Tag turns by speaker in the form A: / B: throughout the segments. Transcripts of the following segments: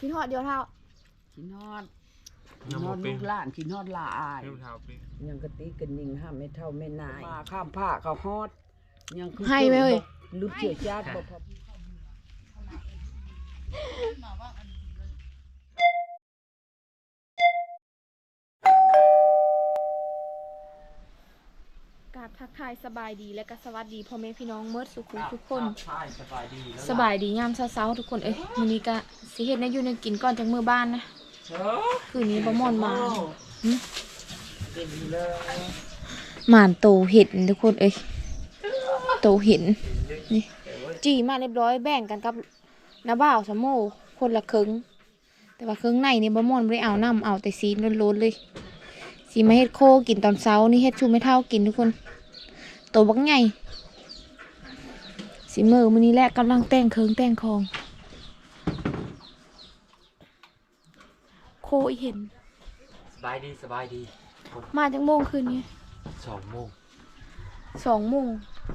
A: กินฮอดเดียวเท่า
B: กินฮอดกิ
C: ยั
B: น
C: ง
B: ฮ
C: บ่
B: อด
C: เป็
B: ลู
C: น
B: กหลานกินฮอดหลาน
C: เริ่มเท้าเป็น
B: ยังกะติกันนิงห้ามไม่เท่าไม่นายมาข้ามผ้าเขาฮอด ยังคือ
A: ให้ไหมเอ่ย
B: ลืมเชื่อชาติบ่พอ
A: กราบ ทักทายสบายดีและก็สวัสดีพ่อแม่พี่น้องเมิดสุขุทุกคน
C: ใช่สบายดีแล้ว
A: สบายดียามเช้าๆทุกคนเอ้ยมื้อนี้ก็สิเฮ็ดแนวอยู่แนวกินก่อนจากมื้อบ้านนะ
C: เออ
A: คืนนี้บ่ม่อนมา หึ
B: เป็นเลย
A: หมานโตเห็ดทุกคนเอ้ยโตเห็นนี่จีมาเรียบร้อยแบ่งกันกับน้าบ่าวสะโมคนละครึ่งแต่ว่าครึ่งในนี่บ่ม่อนบ่ได้เอาน้ำเอาแต่ซีนล้นๆเลยสิมาเฮ็ดโคกินตอนเช้านี่เฮ็ดชูไม่เท่ากินทุกคน โตบักใหญ่สิมือมื้อนี้แหละกำลังแต่งเคิงแต่งคอง โคอีเห็น
C: สบายดีสบายดี
A: มาจากโมงคืนนี้
C: สองโมง
A: สองโมง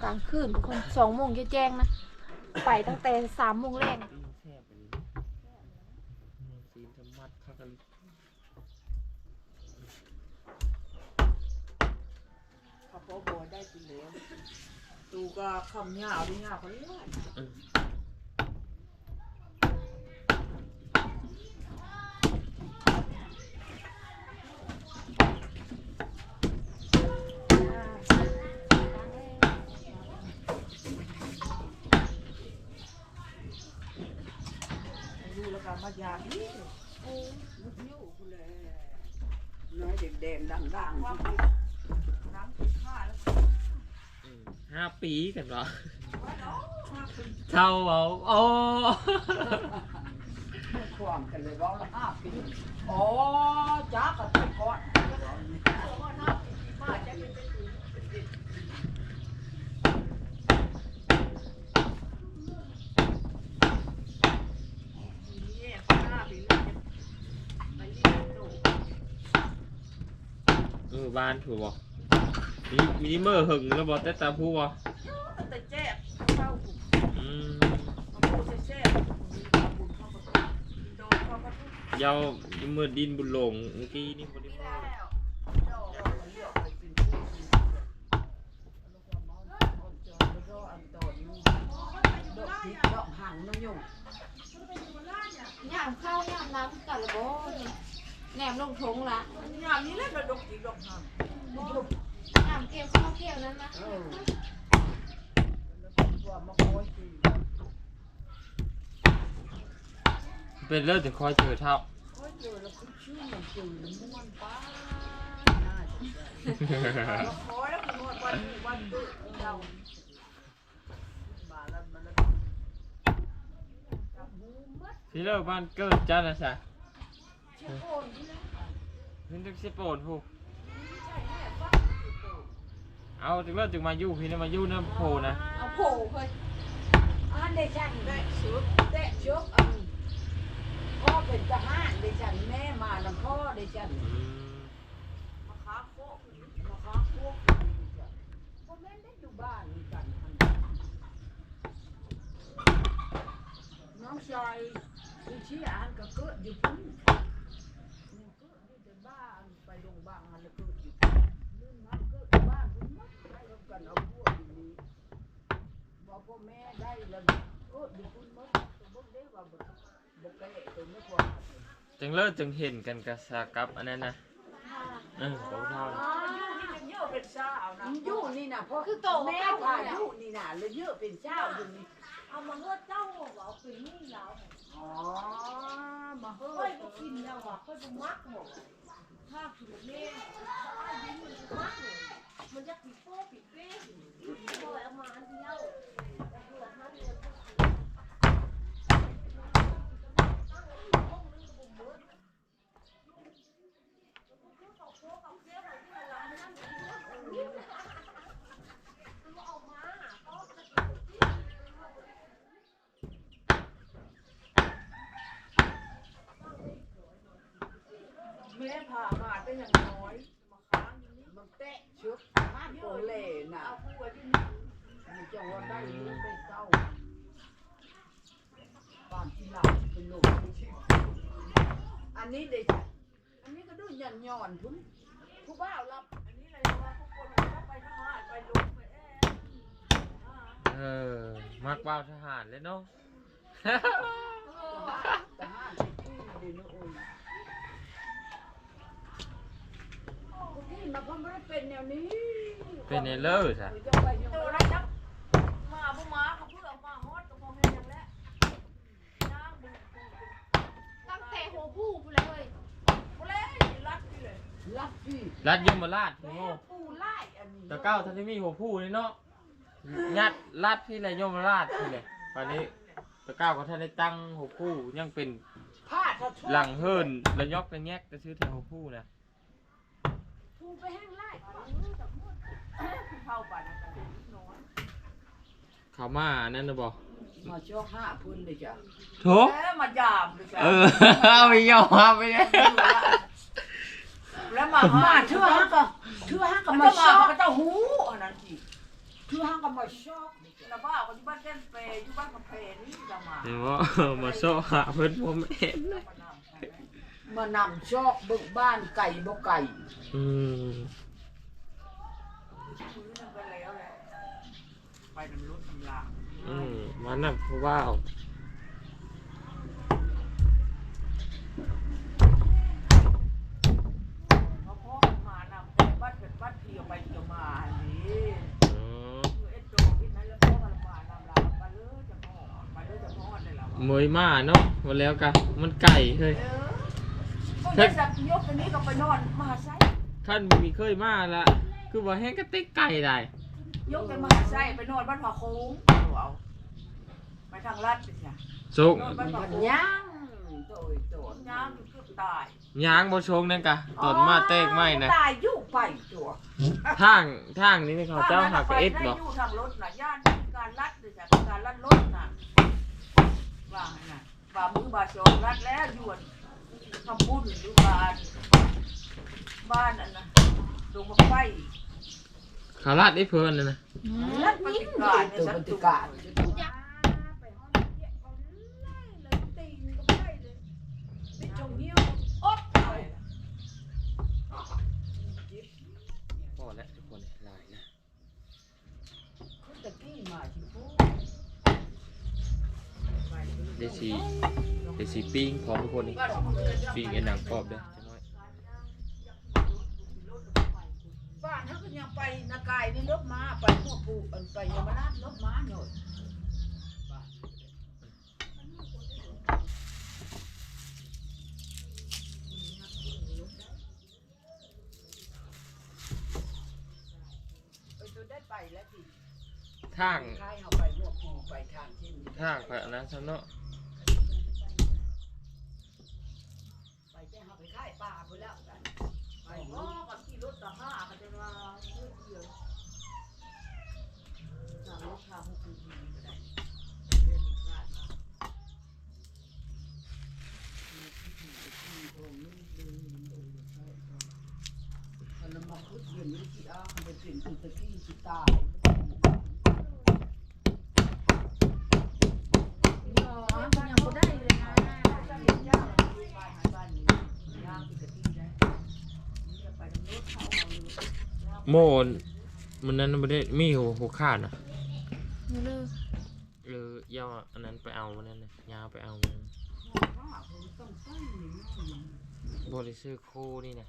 A: กลางคืนทุกคนสองโมงจะแจ้งนะ ไปตั้งแต่สามโมงแรก
C: ปิ้งแซ่บอันนี้ซีนจะมัดเข้ากัน
B: เขาพอบ่ได้ กินแล้ว ตูก็คำยาวดิยาวเขาเรียกว่า
C: อืม
B: ดูแล้วก็มายามนี่โอ้มุดอยู่พุ่นแหละน้อยแดงๆดังๆน้ำกินข้าแล้ว
C: อืมห้า ปีกันเหรอเท่าเอาโอ้
B: ความกันเลยว่าละห้าปีอ๋อจ้ากับตะก้อนมาจะเป็นเนี่ยหน้าปีนี้ไปเรียนหนู
C: เออบ้านถูกบ่มีมินิเมอร์หึงแล้วบ่แต่ตาผู้บ่
B: แต่แจ๊บเข้าบุญ
C: อืม
B: มาพูดแซ่บๆมีความบุญเข้าประตูโดนเข้าประตู
C: ยาวมือดินบุญหลงเมื่อกี้นี่บ่ได้มา
B: แล้วเจ้าเลือกไปเป็นมองคนเจอแล้วก็อันโดนนู่นดอกพริกดอกหางน้อยง
A: ยามข้าวยามน้ำกันละบ่แหนมลงทงละ
B: ยามนี้แหละกระดกพริกดอกหาง
A: ยามเกมข้าวเกมนั้นนะ
B: ตัวมาโอยกิน
C: เป็นเลิศถึงคอยเจอเท่า
B: โอยเจอแล้วคือชื่อมันจืดแล้วมวนป้าน่าจะได้แล้วโอยแล้วมันม้วนวันวันดื้อเรามาล้วมาล้วจับหูมัด
C: พี่เลิกบ้านเกิดจ้านะจ๊ะ
B: เชื่อโกนนี่นะ
C: พี่นึกสิโปนผู้เอาถึงเลิกถึงมาอยู่พี่นี่มาอยู่น้ำโพนะ
A: เอาโผล่เฮ้ย
B: อันเดชันแม่ชุดเตะชุดอัน พ่อเป็นทหารเดชันแม่มาลำพ่อเดชัน
C: มา
B: ค้าโคกมาค้าโคกเดชันพ่อแม่ได้อยู่บ้านนี่กันน้องชายที่ชี้อ่านก็เกิดอยู่พุ่นนี่เกิดอยู่แต่บ้านไปโรงพยาบาลแล้วเกิดอยู่ลื่นมาเกิดบ้านพุ่นมัดได้รับกันเอาพวกอยู่นี้บอกพ่อแม่ได้แล้วโอ้ดีคุณมั้งตัวพวกเด็กว่าบุบุกเกะตัวไม่พอ
C: จึงเลิกจึงเห็นกันกับสากับอันนั้นนะเออของเท่านะ
B: อ๋อยู่นี่เยอะเป็นชาะอยู่นี่นะพ่อ
A: คือโต
B: แม่
A: ข้าว
B: ว่า
A: เนี่
B: อยู่นี่นะเลยเยอะเป็นเช้าอยู่นี่
D: เอามาเฮือเจ้าเอาไปนี่แล้ว
B: อ๋อมาเฮ้
D: ค่อย
B: ย
D: ก็กินแล้วอะค่อยก็มักหมดถ้าผิวแม่ถ้าดิ้นมันมักมันจะปิดโป้ปิดเป้ปล่อยเอามาอันเดียวแต่หัวมันเนี่ย
B: แม่พามาได้อย่างน้อยมาค้าง อยู่นี่มันแตะเชือกบ้านโกเล่น่ะเอาผู้ว่าที่นี่มันจะว่าได้ลูกได้เต้าบ้านที่เราเป็นลูกที่ชื่ออันนี้เด็กอันนี้ก็ดูหย่อนหย่อนๆพุ่นผู้บ่าวรับอันนี้เลยว่าทุกคนเขาไปทหารไปลงไปแอบอ่า
C: เออมักว่าวทหารเลยเนาะ
B: ทหารไปที่ดินโอ้ยพวกนี้ มันก็ไม่ได้เป็นแนวนี้
C: เป็นในเลิศอะ
B: จะไปยัง
D: ตัว
B: ไร
D: จับมาบ่มาเขาเพื่อมาฮอดกับพ่อแม่ยังแล้วย่างบุญ
A: ตั้งแต่หัวผู้พูดเลย
D: บ่เลยรักนี่เลย
B: รับที่
C: รัดยมราชโง่
B: ปูไล่อันนี้
C: ตะเก้าท่านที่มีหัวผู้นี่เนาะยัดรัดที่ไรยมราชนี่เลยตอนนี้ตะเก้าก็ท่านได้ตั้งหัวผู้ยังเป็น
B: ผ้าถ้าชอบ
C: หลังเฮิรนระยอกระแยกจะซื้อแทนหัวผู้นะ
B: ปูไปแห้งไล่
D: เข้าป่านนั้นกันน้อย
C: เขามานั่นนะบอก
B: มาช่อห้าพุ่นเลยจ้ะ
C: โถ
D: เอ้มายามเลยจ้ะ
C: เออเอาไปยอมเอาไปเนี่ย
D: แล้วมา
B: มา
D: หา
B: เชื่อห้าก็เชื่อห้าก็
D: มัน
B: มา
D: ก็
B: ช
D: มา
B: อบ
D: เขาก็เจ้าหูอันนั้นสิ
B: เชื่อห้าก็มาชอบ
D: แล้วบ้าก็อยู่บ้านแก้นเปย์อยู่บ้านกำแพงนี่จะมา
C: เห็นว่ามาโซ่หาเพื่อนผมเห็น
D: มานำใช่ไห ม
B: มานำชอบเบิกบ้านไก่บ่ไก่
C: อืม
D: ซื้อนั่นไปแล้วแหละไปนำรถนำลาง
C: อืมมันน่ะเพราะว่าเอา
D: เพราะพ่อมานำแต่บ้านเป็นบ้านเที่ยวไปเที่ยวมานี่
C: อ๋อ
D: คือเอ็ดโดที่นั้นแล้วพ่อมันมานำลางไปเลยจะพ่อไปเลยจะพ่อได้แล้ว
C: เมยมาเนาะมาแล้วกะมันไก่เฮ้ย
D: เออ ก็จะสักยกอันนี้ก็ไปนอนมหาไซ
C: ท่านมีเคยมาละคือว่าแห้งกระติกไก่ได้
D: ยกไปมหาไซไปนอนบ้านผาโค้งเอาไปทางลัดไปจ้ะ
C: สุก
D: นอนบ้านผา
B: มัน
D: โค้ง
B: ย่างโตยโตย
D: ย่างเกือบตาย
C: ยางบ่ชงนั่นกะตอนมาเตกไม่นะ
B: ตายอยู่ไปตัว
C: ทางทางนี้นี่เขาเจ้าหักเอ็ดบ่
D: ได้อยู่ทางรถน่ะย่านการลัดเลยจ้ะการลัดรถน่ะว่าไงน่ะว่ามือบาชองลัดแล้วยวน ทำบุญอยู่บ้าน บ้านอันน่ะลงมาไฟ
C: เขาลาดได้เพิ่นเลยนะ
D: ลัดปฏิการใน
B: ตัว
D: สั
B: ป
D: ต
B: ฏิ
D: ว์
B: การ
D: ไปห้องเยี่ยเอาไล่เลยตีนก็ไม่ได้เลยติดจงเหี้ยวอดตาย
C: พอแล้วทุกคนลายนะ
B: ตะกี้มาที่พู
C: เดยวสี เดยวสีปิ้งพร้อมทุกคนนี่ปิ้งไอ้หนังกรอบเด้อจะน้อย
B: บ้านเขาก็ยังไปนากายนี่รถมาไปพวกผู้อันไปยมราชรถมาหน่อยไปตัวได้ไปแล้วสิ
C: ทาง
B: คายเขาไปพวกผู้ไปทางที่
C: ทางไปอันนั้นซะเนาะ
B: ไป แจ้งเขาไปค่ายป่าไปแล้วกัน
D: ไปพ่อกับขี่รถต่อห้ากันจะมาเพื่อเดียวทางรถทางหุบดีก็ได้เรื่องนี้ง่ายมาก
B: คนละมาคุดเย็นนี่ที่อ้ามันเป็นคือตะกี้ที่ตาย
A: ยังบ่ได้เลยนะ
D: จะเห็นย่างบ้านหายบ้านนี้ย่างที่กะทิได้นี่จะไปทางรถเขาเอาอยู่
C: โมนมันนั้นไม่ได้มีหัวหัวขาดนะ
A: มือเลิก
C: เออยาวอันนั้นไปเอามันนั่นนะยาวไปเอามันบริซื้อโคนี่นะ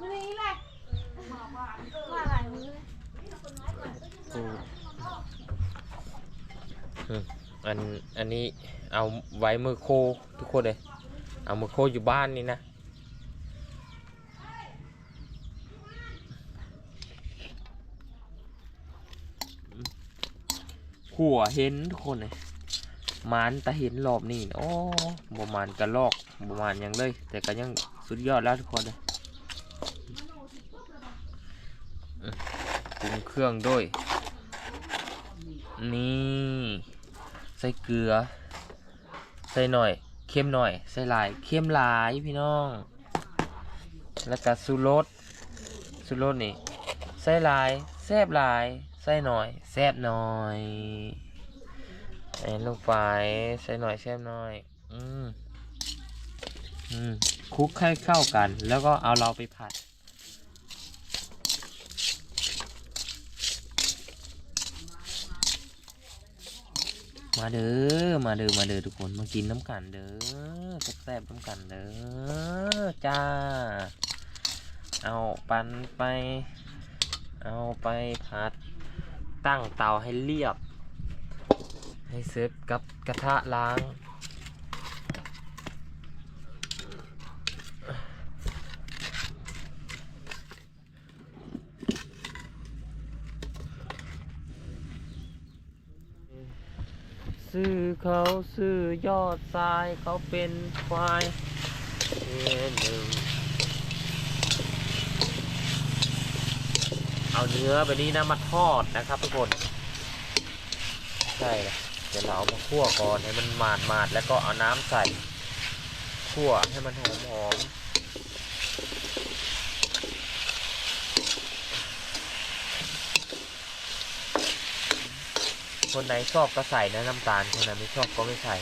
A: มือนี้แหละว่าอะไรมือ
C: โคเออ อันอันนี้เอาไว้มือโคทุกคนเลยเอามือโคอยู่บ้านนี่นะขัวเห็นทุกคนเลยมานแต่เห็นรอบนี้นะโอ้ประมาณกระลอกประมาณยังเลย แต่ก็ยังสุดยอดแล้วทุกคนเลยปรุงเครื่องด้วย นี่ ใส่เกลือ ใส่หน่อยเข้มหน่อย ใส่หลายเข้มหลายพี่น้อง แล้วก็สูรสสูรสนี่ ใส่หลาย แซ่บหลาย ใส่หน่อย แซ่บหน่อยใส่ลงไปใส่หน่อยแซ่บหน่อย อืม อืมคลุกให้เข้ากัน แล้วก็เอาเราไปผัด มาเด้อ มาเด้อ มาเด้อทุกคน มากินน้ำกันเด้อแซ่บๆน้ำกันเด้อ จ้า เอาปันไป เอาไปผัด ตั้งเตาให้เรียบ ให้เสร็จกับกระทะล้าง ซื้อเขาซื้อยอดทรายเขาเป็นควายเอหนึ่งเอาเนื้อไปนี่นะมาทอดนะครับทุกคนใช่เลยเดี๋ยวเราเอามาคั่วก่อนให้มันหมาดหมาดๆแล้วก็เอาน้ำใส่คั่วให้มันหอมห คนไหนชอบก็ใส่นะน้ำตาล คนไหนไม่ชอบก็ไม่ใส่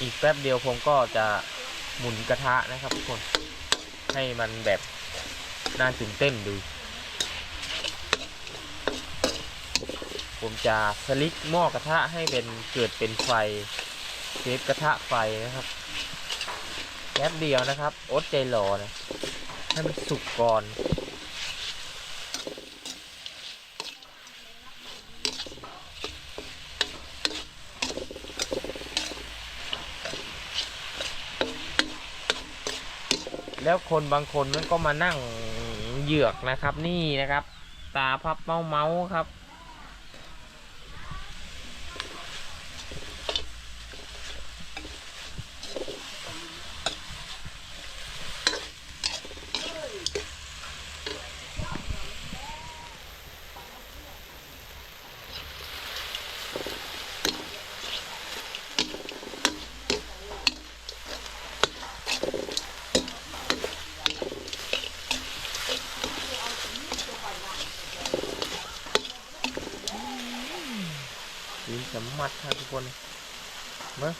C: อีกแป๊บเดียวผมก็จะหมุนกระทะนะครับทุกคน ให้มันแบบน่าตื่นเต้นดู ผมจะสลิกหม้อกระทะให้เป็นเกิดเป็นไฟเซฟกระทะไฟนะครับแป๊บเดียวนะครับ อดใจรอนะ ให้มันสุกก่อน แล้วคนบางคนมันก็มานั่งเหยือกนะครับ นี่นะครับ ตาพับเมาเมาครับ ดครับทุกคนมา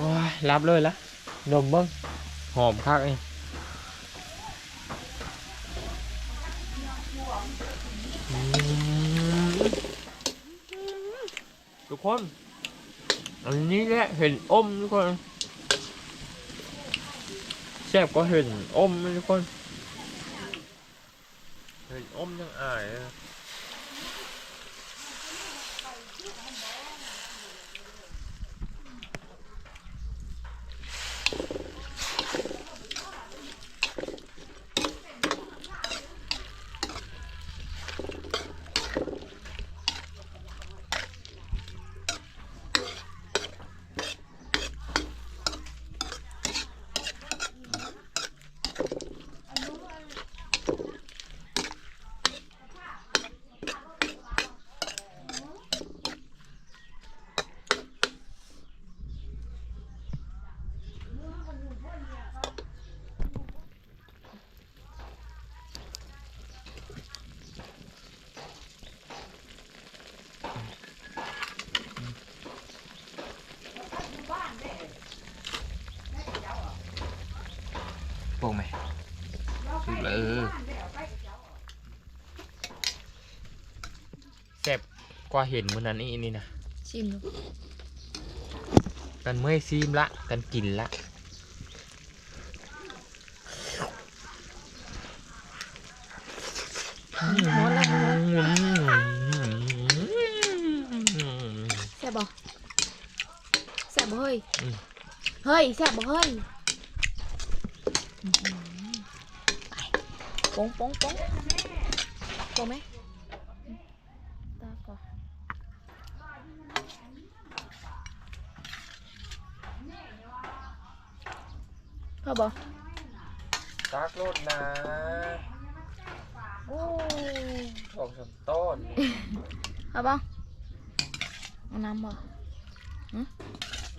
C: ว้ายรับเลยละนมเบิ้งหอมคักเองอืมทุกคน อันนี้แหละเห็นอมทุกคนแซ่บก็เห็นอมทุกคน เห็นอมยังอายเลยนะโป่งไหมสุดเลยเออแซ่บ กว่าเห็นมื่อนั้นนี่นี่นะ
A: ชิมดู
C: กันเมื่อยซีมละกันกินละ
A: หมดแล้วแซ่บบ่แซ่บบ่เฮ้ยเฮ้ยแซ่บบ่เฮ้ยปงปงปงปงไหมตาก่อน พ่อบอก
C: ตักรถนะ
A: โอ้
C: สองสามต้น
A: พ่อบอกเอาน้ำบ่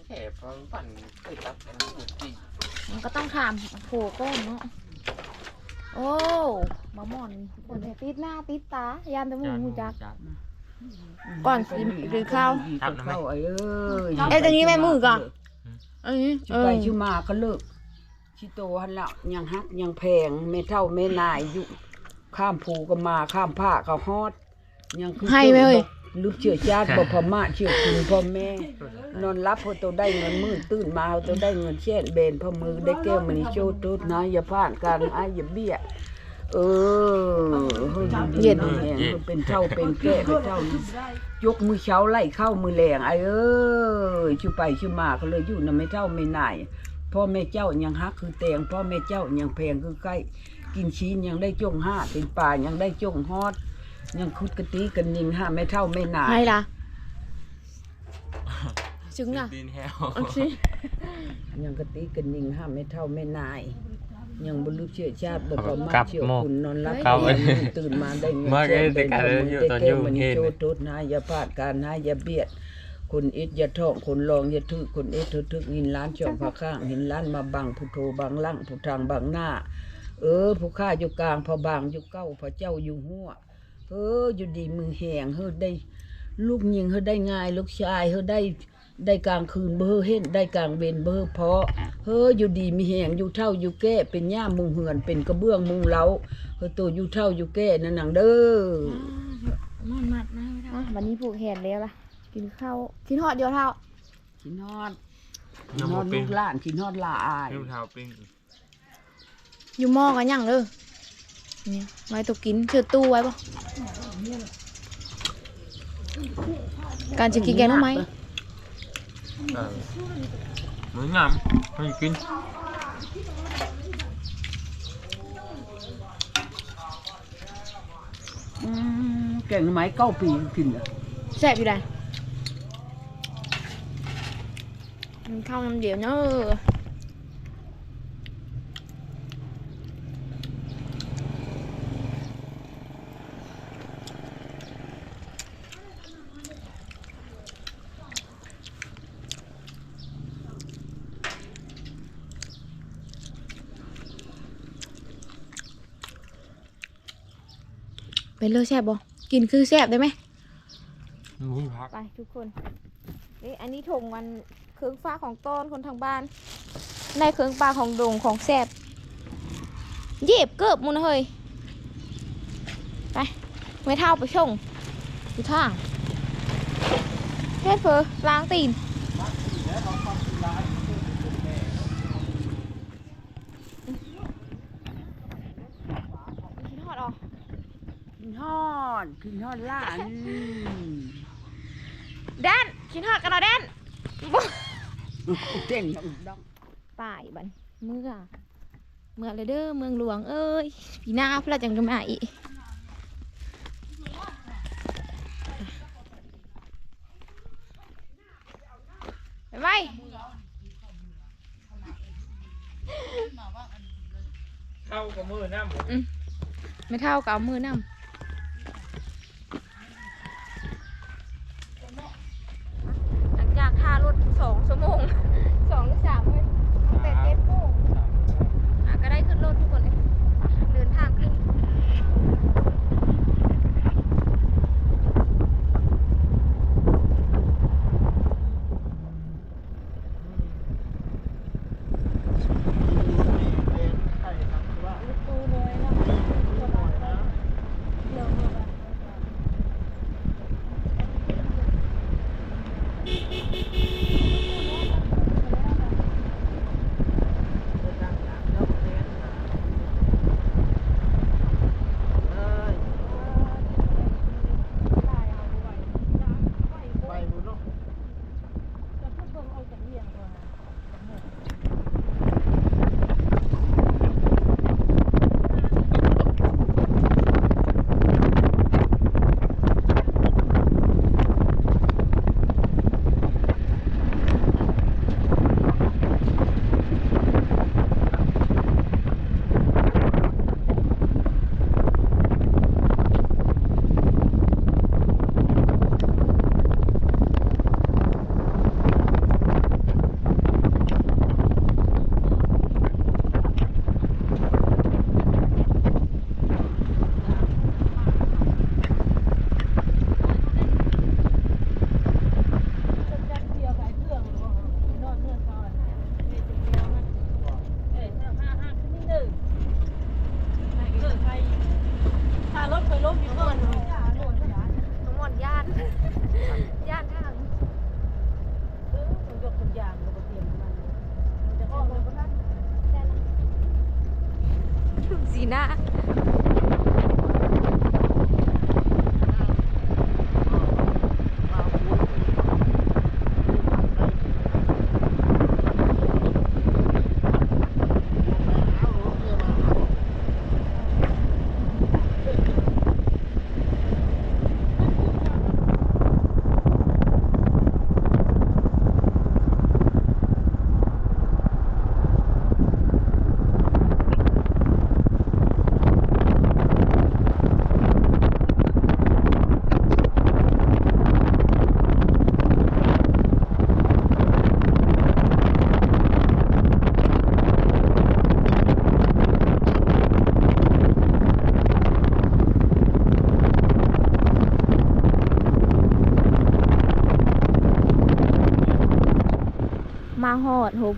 C: แค่เพราะปั่นเคยตัดกันหมดสิ
A: มันก็ต้องถามโผล่ก้อนเนาะโอ้มาหมอนคนติดหน้าติดตายานแตะมูหูจักก่อนสิกินข้าว
B: กินข้าวไอ้เอ้ย
A: เอ้ยตรงนี้แม่มือก่อนอันนี้
B: ชิ
A: เอ
B: ไป
A: อ
B: ชิมาก็เลิก ชิโตหันละยังฮักยังแพงไม่เท่าไม่นายอยู่ข้ามภูก็มาข้ามผ้าก็ฮอด ยังคือ
A: ให้ไหมเอ่ย
B: ลืมเชื่อชาติบ่พม่าเชื่อคุณพ่อแม่ นอนรับพอตัวได้เงินมื่นตื่นมาเอาตัวได้เงินเช่นเบนพ่อมือได้แก้วมันโชว์ตุ๊ดนะอย่าพลาดกันอ้ายอย่าเบี้ย เออเฮ้ย
A: เย็น
B: แหงเป็นเท่าเป็นแก่เป็นเท่า ยกมือเช้าไล่เข้ามือแรงไอ้เอ้ยชูไปชูมาก็เลยอยู่นำไม่เท่าไม่นาย พ่อแม่เจ้ายังฮักคือแตงพ่อแม่เจ้ายังแพงคือใกล้ กินชีนยังได้จ้องห้าเป็นป่ายังได้จ้องฮอด ยังคุดกะตีกันยิงห้าไม่เท่าไม่นาย
A: ให้ล่ะจึงอะ
C: ดินแห้ว
A: โอเค
B: ยังกะติกันยิงห้ามไม่เท่าไม่นาย ยังบรรลุเชื่อชาติบ่พอมา
C: ครับ
B: เชื่อ
C: โม
B: คุณนอนรับ
C: ครับ
B: ฝันตื่นมาได้เงิน
C: มา
B: แสน
C: ได้
B: เป็น
C: การ
B: พระ
C: อยู่
B: ได้
C: ตอน
B: แก้ว
C: อยู่
B: มัน
C: เฮ็ด
B: โชตุดนะอย่าพลาดการนะอย่าเบียด คนอิดอย่าท่องคนลองอย่าทึกคนอิดทึกทึกหินล้านช่องพระข้างหินล้านมาบังพุทโธบังล่างผู้ทางบังหน้า เออผู้ข้าอยู่กลางพระบางอยู่เก้าพระเจ้าอยู่หัวเอออยู่ดีมือแหงเฮ้อได้ ลูกยิงเฮ้อได้ง่าย ลูกชายเฮ้อได้ได้กลางคืนเบอเห็นได้กลางเบนเบอเพาะเฮ้ออยู่ดีมีแหงอยู่เท่าอยู่แก่เป็นย่ามมุงเหือนเป็นกระเบื้องมุงเล้าเฮ้อตัวอยู่เท่าอยู่แก่นั่นนังเด้อ
A: มันมัดนะอะวันนี้ผูกแขนแล้วล่ะ กินข้าวกินหอดเดียวเท่า
B: กินฮอดกินฮอดลูกหลานกินฮอดหลาอาย
C: นิ้วเท้าปิ้ง
A: อยู่หม้อกันยังเลยนี่ไว้ตกกินเชิดตู้ไว้ปะการจะกินแกงรู้ไหม
C: เออเหมือนงามให้กิน
B: อืมแกงหน่อไม้เก้าปีกินอะ
A: แซ่บอยู่ได้ กินข้าวน้ำเดียวเนอะเป็นเลยแซ่บบ่กินคือแซ่บได้ไหม
C: มุ้ยพัก
A: ไปทุกคนนี่อันนี้ถุงวัน เครื่องฟ้าของต้นคนทางบ้าน ในเครื่องปลาของดงของแซบเย็บเกิบมุนเฮ้ยไปไม่เท่าไปชงอยู่ทางเฮ็ดเพอล้างตีนกินฮอดออก
B: กินฮอดกินฮอดหลาน
A: แดนกินฮอดกันเหรอแดน
B: เต้นดังดัง
A: ป่ายบันเมื่อ เมื่อเลยเด้อเมืองหลวงเอ้ยปีหน้าพระจังจะมาอีกไปไหม
C: เข้ากับมือน้ำ
A: ไม่เท่ากับเอามือนำ 那。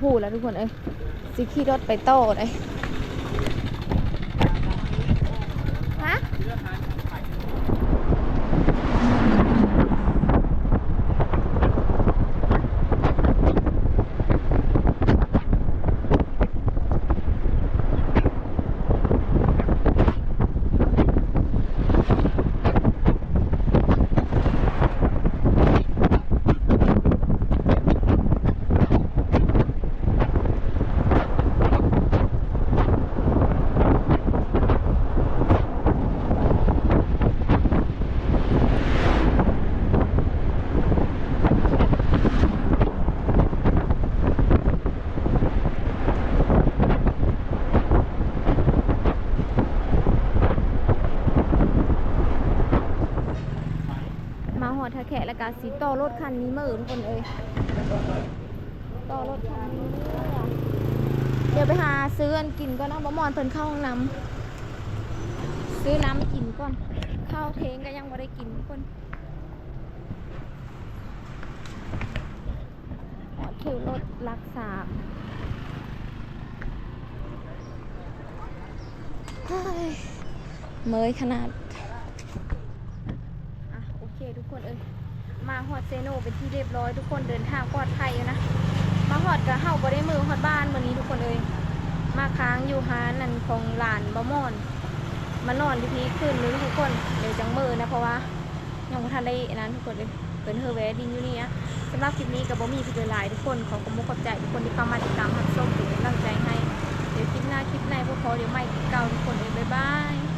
A: ผู้แล้วทุกคนเอ้ยสิขี่รถไปโต้เลยฮะมาหอดทะแขะแล้วก็ สีต่อรถคันนี้มือทุกคนเอ้ยต่อรถคันนี้เดี๋ยวไปหาซื้ออันกินก่อนนะบะมอนเพิ่นเข้าห้องน้ำซื้อน้ำกินก่อนข้าวเทงก็ยังไม่ได้กินทุกคนหอดคิวรถรักษาเฮ้ยเมยขนาด อะโอเคทุกคนเอ้ยมา ฮอดเซโนเป็นที่เรียบร้อยทุกคนเดินทางปลอดภัยนะ มาฮอดกับเฮาบ่ได้มือฮอดบ้านวันนี้ทุกคนเอ้ยมาค้างอยู่ฮานนั่นของหลานบะมอนมานอนอยู่ที่คืนนึงทุกคนเดี๋ยวจังมือนะเพราะว่ายังบ่ทันได้นั้นทุกคนเลยเกินเฮอแวดินอยู่นี่นะสำหรับคลิปนี้กับบ่มีพี่เดหลายทุกคนขอขอบคุณขอบใจทุกคนที่เข้ามาติดตามรับชมเป็นกำลังใจให้เดี๋ยวคลิปหน้าคลิปในพวกเขาเดี๋ยวใหม่เก่าทุกคนเอ้ยบ๊ายบาย